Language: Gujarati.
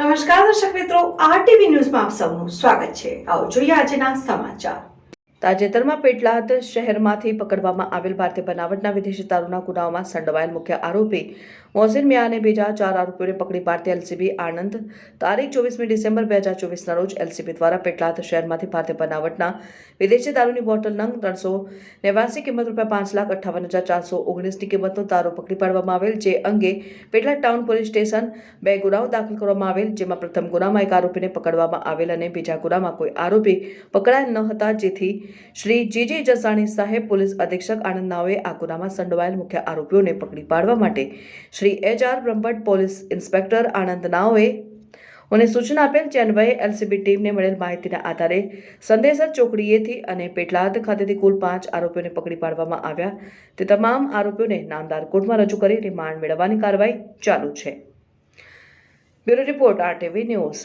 નમસ્કાર દર્શક મિત્રો આરટીવી ન્યૂઝમાં આપ સૌનું સ્વાગત છે. આવો જોઈએ આજના સમાચાર. તાજેતરમાં પેટલાદ શહેરમાંથી પકડવામાં આવેલ ભારતીય બનાવટના વિદેશી દારૂના ગુનાઓમાં સંડવાયેલ મુખ્ય આરોપી મોહસિન મિયા અને બીજા ચાર આરોપીઓને પકડી પાડતી એલસીબી આણંદ. તારીખ ચોવીસમી ડિસેમ્બર બે હજાર ચોવીસના રોજ એલસીબી દ્વારા પેટલાદ શહેરમાંથી ભારતીય બનાવટના વિદેશી દારૂની બોટલ નંગ ત્રણસો નેવાસી કિંમત રૂપિયા પાંચ લાખ અઠ્ઠાવન હજાર ચારસો ઓગણીસની કિંમતનો દારૂ પકડી પાડવામાં આવેલ, જે અંગે પેટલાદ ટાઉન પોલીસ સ્ટેશન બે ગુનાઓ દાખલ કરવામાં આવેલ, જેમાં પ્રથમ ગુનામાં એક આરોપીને પકડવામાં આવેલ અને બીજા ગુનામાં કોઈ આરોપી પકડાયેલ ન હતા, જેથી શ્રી જીજી જસાણી સાહેબ પોલીસ અધિક્ષક આનંદ નાવે આ ગુનામાં સંડોવાયેલ મુખ્ય આરોપીઓને પકડી પાડવા માટે Shri H R Brahmbhatt police inspector Anand નાઓએ મને સૂચના આપેલ જે એલસીબી ટીમને મળેલ માહિતીના આધારે સંદેશર ચોકડીએથી અને પેટલાદ ખાતેથી કુલ પાંચ આરોપીઓને પકડી પાડવામાં આવ્યા. તે તમામ આરોપીઓને નામદાર કોર્ટમાં રજૂ કરી રિમાન્ડ મેળવવાની કાર્યવાહી ચાલુ છે. Bureau report RTV news.